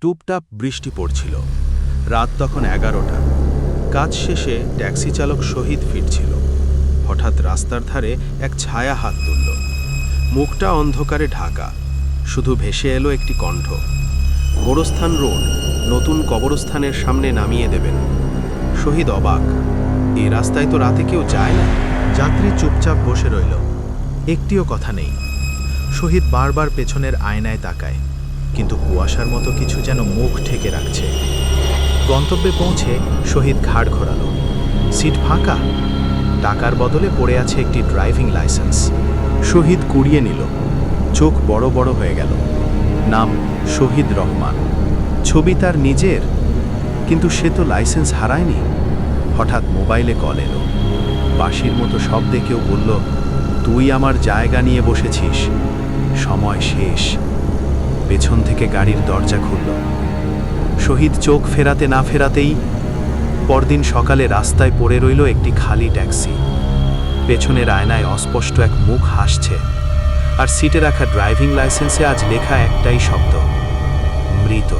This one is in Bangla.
টুপটাপ বৃষ্টি পড়ছিল। রাত তখন এগারোটা। কাজ শেষে ট্যাক্সি চালক শহীদ ফিরছিল। হঠাৎ রাস্তার ধারে এক ছায়া হাত তুলল। মুখটা অন্ধকারে ঢাকা। শুধু ভেসে এলো একটি কণ্ঠ। গোরস্থান রোড, নতুন কবরস্থানের সামনে নামিয়ে দেবেন। শহীদ অবাক। এই রাস্তায় তো রাতে কেউ যায় না। যাত্রী চুপচাপ বসে রইল। একটিও কথা নেই। শহীদ বারবার পেছনের আয়নায় তাকায়। কিন্তু কুয়াশার মতো কিছু যেন মুখ ঠেকে রাখছে। গন্তব্যে পৌঁছে শহীদ ঘাড় ঘোরালো। সিট ফাঁকা? টাকার বদলে পড়ে আছে একটি ড্রাইভিং লাইসেন্স। শহীদ কুড়িয়ে নিল। চোখ বড় বড় হয়ে গেল। নাম শহীদ রহমান। ছবি তার নিজের। কিন্তু সে তো লাইসেন্স হারায়নি। হঠাৎ মোবাইলে কল এলো। বাঁশির মতো শব্দে কেউ বলল, তুই আমার জায়গা নিয়ে বসেছিস। সময় শেষ। পেছন থেকে গাড়ির দরজা খুলল। শহীদ চোখ ফেরাতে না ফেরাতেই পরদিন সকালে রাস্তায় পড়ে রইল একটি খালি ট্যাক্সি। পেছনের আয়নায় অস্পষ্ট এক মুখ হাসছে। আর সিটে রাখা ড্রাইভিং লাইসেন্সে আজ লেখা একটাই শব্দ, মৃত।